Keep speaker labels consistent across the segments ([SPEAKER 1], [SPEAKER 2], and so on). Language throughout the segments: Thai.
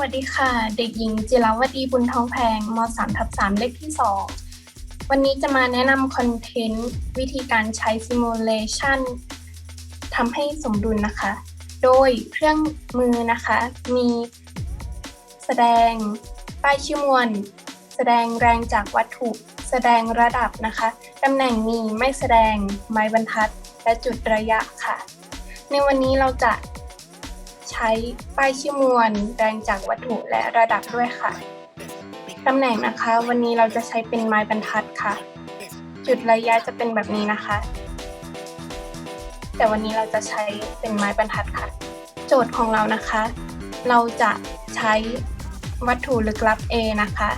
[SPEAKER 1] วัสดีค่ะ เด็กหญิงจิรวดีบุญทองแพงม 3 ทับ3เลขที่ 2 วันนี้จะมาแนะนำคอนเทนต์วิธีการใช้ซิมูเลชันทำให้สมดุลนะคะ โดยเครื่องมือนะคะ มีแสดง ป้ายชื่อมวล แสดงแรงจากวัตถุ แสดงระดับนะคะ ตำแหน่งมีไม่แสดงไม้บรรทัด และจุดระยะค่ะ ในวันนี้เราจะ ใช้ป้ายชื่อมวลแรงจากวัตถุและระดับด้วยค่ะ ตำแหน่งนะคะ วันนี้เราจะใช้เป็นไม้บรรทัดค่ะ จุดระยะจะเป็นแบบนี้นะคะ แต่วันนี้เราจะใช้เป็นไม้บรรทัดค่ะ โจทย์ของเรานะคะ เราจะใช้วัตถุลึกลับ A นะคะ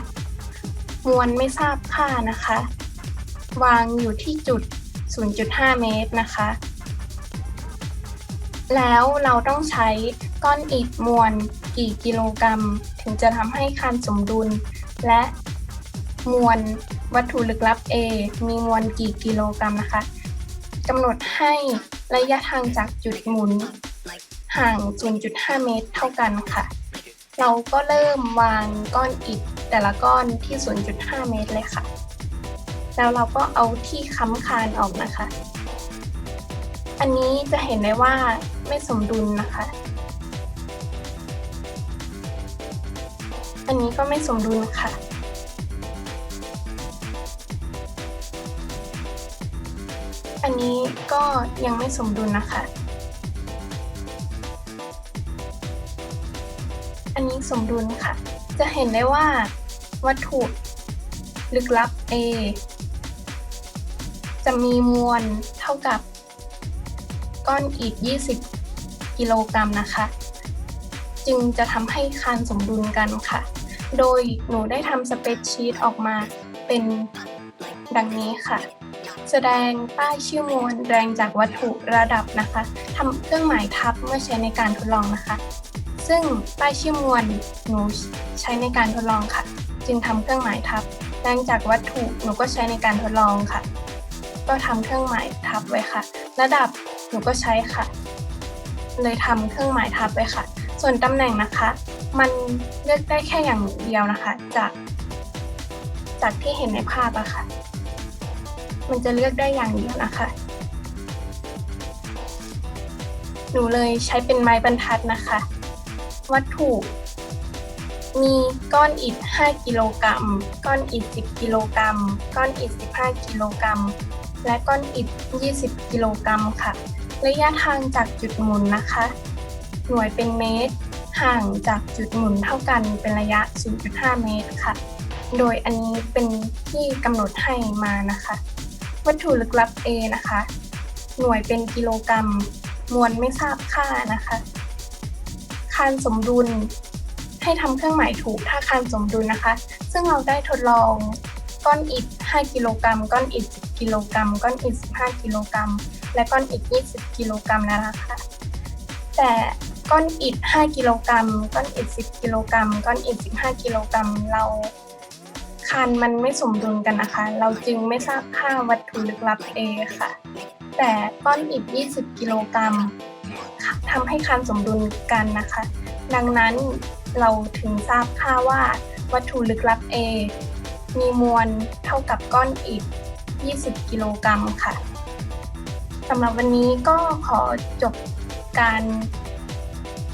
[SPEAKER 1] มวลไม่ทราบค่านะคะ วางอยู่ที่จุด 0.5 เมตรนะคะ แล้วเราต้องใช้ ก้อนอิฐมวลกี่กิโลกรัม ถึงจะทำให้คานสมดุล และมวลวัตถุลึกลับ A มีมวลกี่กิโลกรัมนะคะกำหนดให้ระยะทางจากจุดหมุน ห่าง 0.5 เมตรเท่ากันค่ะ เราก็เริ่มวางก้อนอิฐแต่ละก้อนที่ 0.5 เมตรเลยค่ะ แล้วเราก็เอาที่ค้ำคานออกนะคะ อันนี้จะเห็นได้ว่าไม่สมดุลนะคะ อันนี้ก็ไม่สมดุลค่ะ อันนี้ก็ยังไม่สมดุลนะคะ อันนี้สมดุลค่ะ จะเห็นได้ว่า วัตถุลึกลับ A จะมีมวลเท่ากับก้อนอิฐ20 กิโลกรัมนะคะ จึงจะทำให้คานสมดุลกันค่ะ โดยหนูได้ทำสเปรดชีตออกมาเป็นดังนี้ค่ะ แสดงป้ายชื่อมวลแรงจากวัตถุระดับนะคะทำเครื่องหมายทับเมื่อใช้ในการทดลองนะคะ ซึ่งป้ายชื่อมวลหนูใช้ในการทดลองค่ะ จึงทำเครื่องหมายทับ แรงจากวัตถุหนูก็ใช้ในการทดลองค่ะ ก็ทำเครื่องหมายทับไว้ค่ะ ระดับหนูก็ใช้ค่ะ เลยทำเครื่องหมายทับไว้ค่ะ ส่วนตำแหน่งนะคะ มันเลือกได้แค่อย่างเดียวนะคะ จาก จากที่เห็นในภาพอะค่ะ มันจะเลือกได้อย่างเดียวนะคะ หนูเลยใช้เป็นไม้บรรทัดนะคะ วัตถุมีก้อนอิฐ 5 กิโลกรัม ก้อนอิฐ 10 กิโลกรัม ก้อนอิฐ 15 กิโลกรัม และก้อนอิฐ 20 กิโลกรัมค่ะ ระยะทางจากจุดหมุนนะคะ หน่วยเป็นเมตร ห่างจากจุดหมุนเท่ากันเป็นระยะ 0.5 เมตรค่ะ โดยอันนี้เป็นที่กำหนดให้มานะคะ วัตถุลึกลับ A นะคะ หน่วยเป็นกิโลกรัม มวลไม่ทราบค่านะคะ คานสมดุลให้ทำเครื่องหมายถูกถ้าคานสมดุลนะคะ ซึ่งเราได้ทดลองก้อนอิฐ 5 กิโลกรัม ก้อนอิฐ 10 กิโลกรัม ก้อนอิฐ 15 กิโลกรัม และก้อนอิฐ 20 กิโลกรัมแล้วนะคะ แต่ ก้อนอิฐ 5 กิโลกรัม ก้อนอิฐ 10 กิโลกรัม ก้อนอิฐ 15 กิโลกรัม เราคานมันไม่สมดุลกันนะคะ เราจึงไม่ทราบค่าวัตถุลึกลับ A ค่ะ แต่ก้อนอิฐ 20 กิโลกรัมทำให้คานสมดุลกันนะคะ ดังนั้นเราถึงทราบค่าว่าวัตถุลึกลับ A มีมวลเท่ากับก้อนอิฐ 20 กิโลกรัมค่ะ สำหรับวันนี้ก็ขอจบการ